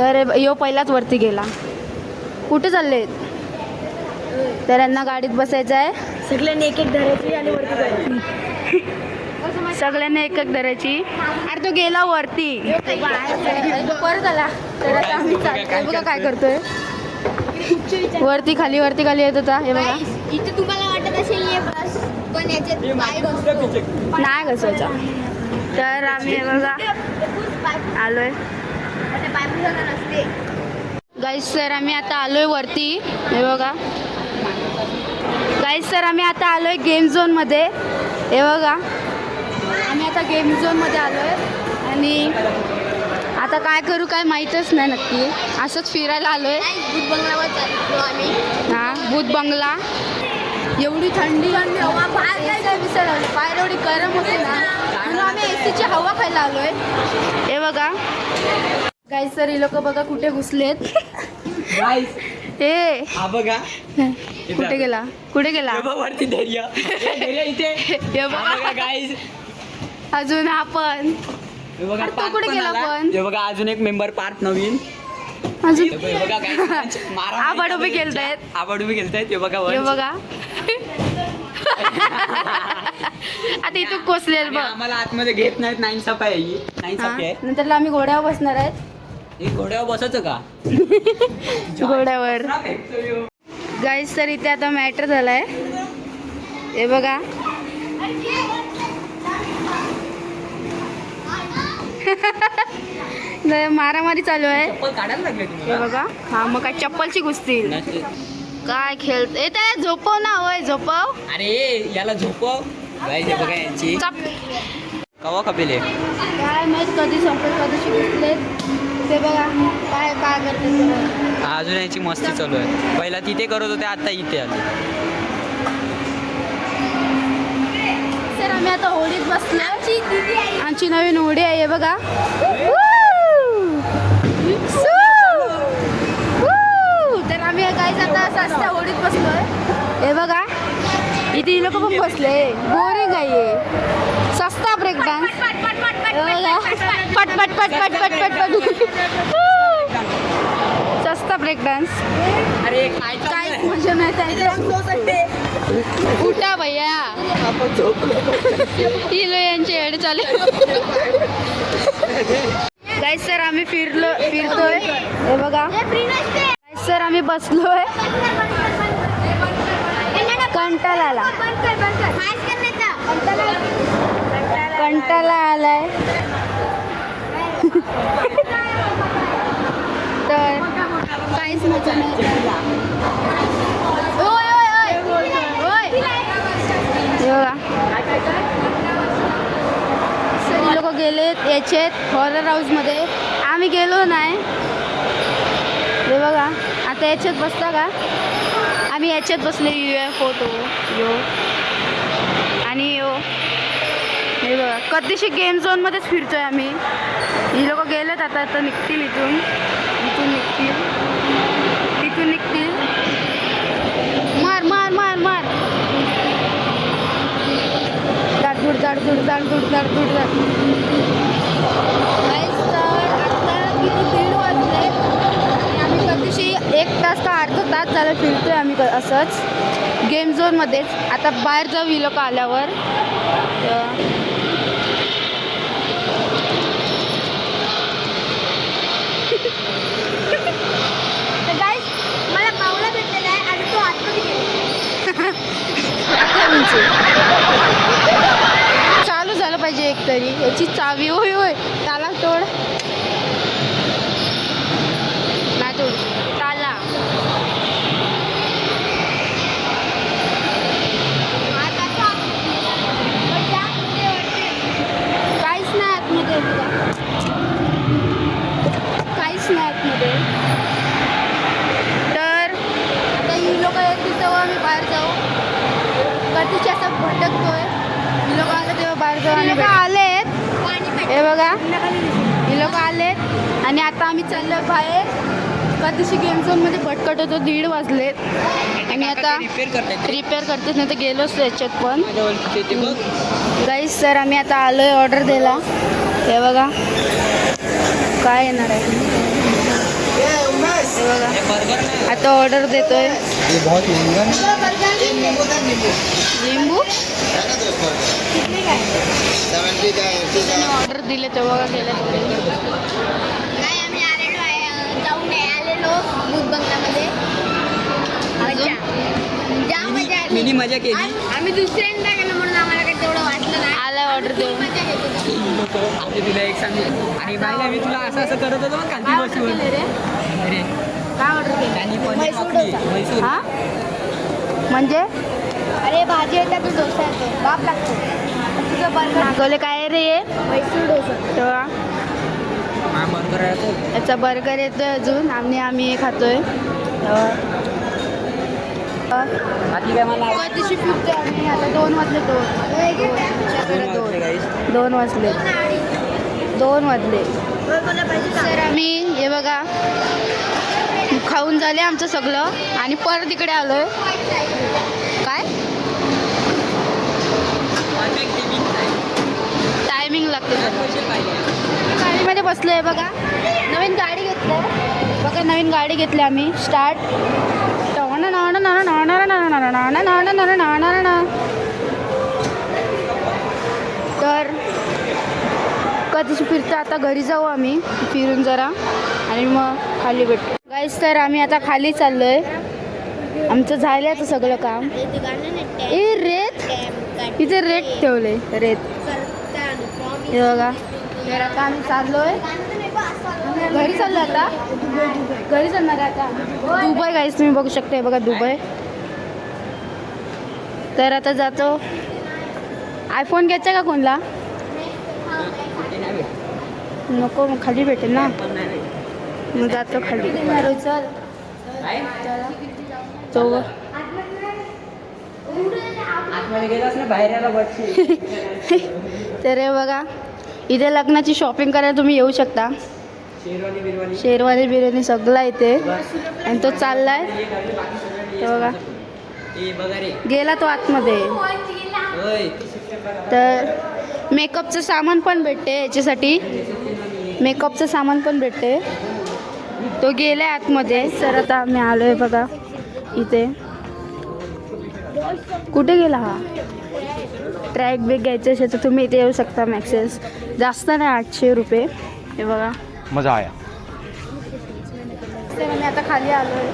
तर यो पहिलाच वरती गेला. कुठे चाललेत तर यांना गाडीत बसायचं आहे. सगळ्यांनी एक एक धरायची आणि वरती जायची. सगळ्यांना एक एक धरायची. अरे तो गेला वरती. परत आला. तर आता आम्ही चालतोय. बघा काय करतोय. वरती खाली वरती खाली येत होता. हे बघा. इथे तुम्हाला वाटत असेल पण याच्यात. नाही घसवायचा तर आम्ही हे बघा. आलोय. गाईस सर आम्ही आता आलोय वरती. हे बघा. गाईस सर आम्ही आता आलोय गेम झोनमध्ये हे बघा. आम्ही आता गेम झोनमध्ये आलोय. आणि आता काय करू काय माहीतच नाही नक्की. असंच फिरायला आलोय. बंगल्यावर चाललो आम्ही. हा भूत बंगला. एवढी थंडी. आणि हवा बाहेर काय विसरलं बाहेर एवढी गरम होते ना. म्हणून आम्ही एसीची हवा खायला आलोय. हे बघा. गाई सर ही लोक बघा कुठे घुसलेत. हे. बघा. कुठे गेला? कुठे गेला? वरती धैर्य इथे. बघा. गाईस अजून आपण तो कुठे गेला आला. पण? हे बघा अजून एक मेंबर पार्ट नवीन. अजून आबाड उभे खेळतायत. आबाड उभे खेळतायत हे बघा हे. बघा. आता इथं कोसलेल बघ. आम्हाला आतमध्ये घेत नाहीत नाईन सफा आहे ही. नाईन सफी आहे. नंतर आम्ही घोड्यावर बसणार आहेत. घोड्यावर बसायचं का? घोड्यावर. गाईस तर इथे आता मॅटर झालाय. हे बघा. मारामारी चालू आहे. हे बघा. हा मग काय चप्पलची नसते. काय खेळत ए झोपव ना होय झोपव. अरे याला झोपव. बघा यांची. कवा कपेल काय माहीत कधी संपेल कधीशी घुसले ते बघा काय काय करते. अजून यांची मस्ती चालू आहे. पहिला तिथे करत होते आता इथे आले. सर आम्ही आता होडीत बसलो. आमची नवीन होडी आहे बघा! तर आम्ही काय आता सस्त्या होडीत बसलोय. हे बघा. इथे लोक पण बसले. बोरिंग आहे. सस्ता ब्रेक डान्स पट पट पट पट पट पट पट. सस्ता ब्रेक डान्स अरे काय काहीच मजा नाही त्याच्यात. उठा भैया. हिलो यांचे हेड चालू काय सर आम्ही फिरलो फिरतोय. हे बघा. सर आम्ही बसलोय. कंटाळा आला. कंटाळा आलाय. तर काहीच मजा नाही लोक गेलेत याच्यात हॉरर हाऊसमध्ये आम्ही गेलो नाही. हे बघा. आता याच्यात बसता का? आम्ही याच्यात बसले यू एफ फोटो यो. आणि यो. हे बघा. कधीशी गेम झोनमध्येच फिरतोय आम्ही. ही लोक गेलेत आता तर निघतील इथून. इथून निघतील. इथून निघतील. मार मार मार मार. दाडदूड दाडदूड दाडदूड दाडदूड तर आता दीड वाजले. आणि आम्ही कधीशी एक तास का अर्धा तास झालं फिरतोय आम्ही क- असंच. गेम झोनमध्येच आता बाहेर जाऊ ही लोक आल्यावर तर- मला पावला भेटलेला आहे आणि तो आतमध्ये गेला काय म्हणजे? चालू झालं पाहिजे एक तरी याची चावी होय होय ताला तोड नाही तोड ताला आता तो काहीच नाही आतमध्ये बघा. काहीच नाही आतमध्ये तर आता ही लोक येतील तेव्हा आम्ही बाहेर जाऊ कधीची असं भटकतोय ही लोक आले तेव्हा बाहेर जाऊ आणि आलेत पाणी हे बघा. ही लोक आलेत. आणि आता आम्ही चाललो बाहेर. कधीशी गेम झोनमध्ये भटकट होतो दीड वाजलेत. आणि आता रिपेअर करतेच नाही तर गेलोच त्याच्यात पण. गाईस सर आम्ही आता आलोय ऑर्डर द्यायला. हे बघा. काय येणार आहे? बघा. आता ऑर्डर देतोय. लिंबू? त्याने ऑर्डर दिले तेव्हा गेले नाही आम्ही आलेलो आहे जाऊन नाही आलेलो भूत बंगल्यामध्ये. मजा जाम मजा आली मिनी मजा केली. आम- आम्ही दुसऱ्यांदा गेलो म्हणून आम्हाला काही तेवढं वाटलं नाही. आला ऑर्डर देऊन. मजा तुला एक सांगू. आणि बाईला मी तुला असं असं करत होतो मग काय ऑर्डर बसून केले रे? अरे काय ऑर्डर केलं? त्यांनी पनीर कापली म्हैसूर. हा? म्हणजे? अरे भाजी येतात तो डोसा येतो. बाप लागतो. मागवले. काय रे हे? मैसूर डोसा. याचा बर्गर येतोय अजून. आणि आम्ही हे खातोय. बाकी काय मला कधीशी फिरतोय आम्ही. आता दोन वाजले दोन. दोन वाजले दोन वाजले. तर आम्ही हे बघा. खाऊन झाले आमचं सगळं. आणि परत इकडे आलोय. काय? लागते गाडीमध्ये बसलो आहे बघा नवीन गाडी घेतलं बघा नवीन गाडी घेतली आम्ही स्टार्ट तर कधीशी फिरतो आता घरी जाऊ आम्ही फिरून जरा आणि मग खाली भेटतो गाईस तर आम्ही आता खाली चाललोय आमचं झालं आता सगळं काम ए रेत इथे रेत ठेवले रेत हे बघा. तर आता आम्ही चाललोय. घरी चाललो आता. घरी चालणार आहे आता. दुबई गाईस तुम्ही बघू शकता बघा दुबई. तर आता जातो. आयफोन घ्यायचा का कोणला? नको मग खाली भेटेल ना. मग जातो खाली. चल. तो आतमध्ये गेलास ना बाहेर यायला बसशील तर हे बघा इथे लग्नाची शॉपिंग करायला तुम्ही येऊ शकता. शेरवानी बिर्याणी सगळा इथे. आणि तो चाललाय. बघा. गेला तो आतमध्ये. तर मेकअपचं सामान पण भेटते याच्यासाठी. मेकअपचं सामान पण भेटते. तो गेलाय आतमध्ये. सर आता आम्ही आलो आहे बघा. इथे. कुठे गेला हा? ट्रॅक बेग घ्यायचं असेल तर तुम्ही इथे येऊ शकता मॅक्सेस जास्त नाही आठशे रुपये. हे बघा. मज़ा आया. आम्ही आता खाली आलो आहे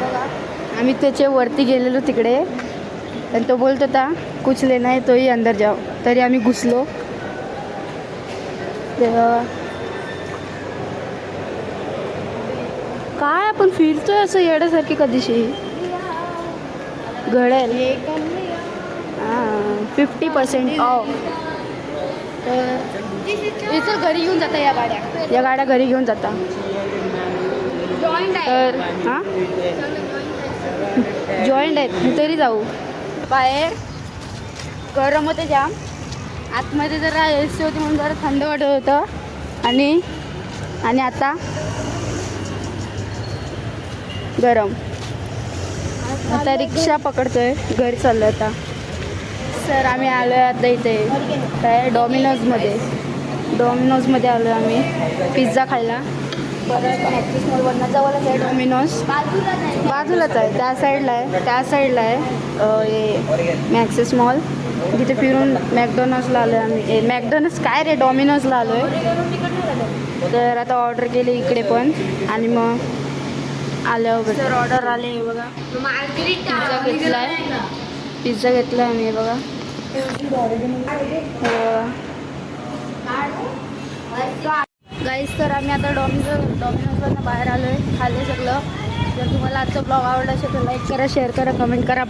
बघा. आम्ही त्याच्या वरती गेलेलो तिकडे. आणि तो बोलत होता कुछ लेना है तोही अंदर जाओ. तरी आम्ही घुसलो. तेव्हा काय आपण फिरतोय असं येण्यासारखी कधीशी? घडेल हां फिफ्टी पर्सेंट ऑफ तर घरी घेऊन जाता या गाड्या. या गाड्या घरी घेऊन जाता. तर हां? जॉईंट आहेत तरी जाऊ. बाहेर. गरम होते जाम. आतमध्ये जरा ए सी होती म्हणून जरा थंड वाटत होतं. आणि आणि आता? गरम. आता रिक्षा पकडतोय. घरी चाललो आता. सर आम्ही आलो आहे आता इथे. काय? डॉमिनोजमध्ये. डॉमिनोजमध्ये आलो आहे आम्ही. पिझ्झा खायला. परत मॉलवरनं जवळच आहे डॉमिनोज. बाजूलाच आहे. त्या साईडला आहे. त्या साईडला आहे मॅक्सिस मॉल. तिथे फिरून मॅकडॉनल्ड्सला आलो आहे आम्ही. ए मॅकडॉनल्ड्स काय रे? डॉमिनोजला आलो आहे तर आता ऑर्डर केली इकडे पण. आणि मग आल्यावर सर ऑर्डर आले हे बघा. पिझ्झा घेतला आहे पिझ्झा घेतला आहे मी बघा. गाईस तर आम्ही आता डॉमिनोज डॉमिनोजवरनं बाहेर आलो आहे खाल्ले सगळं. जर तुम्हाला आजचा ब्लॉग आवडला असेल तर लाईक करा शेअर करा कमेंट करा.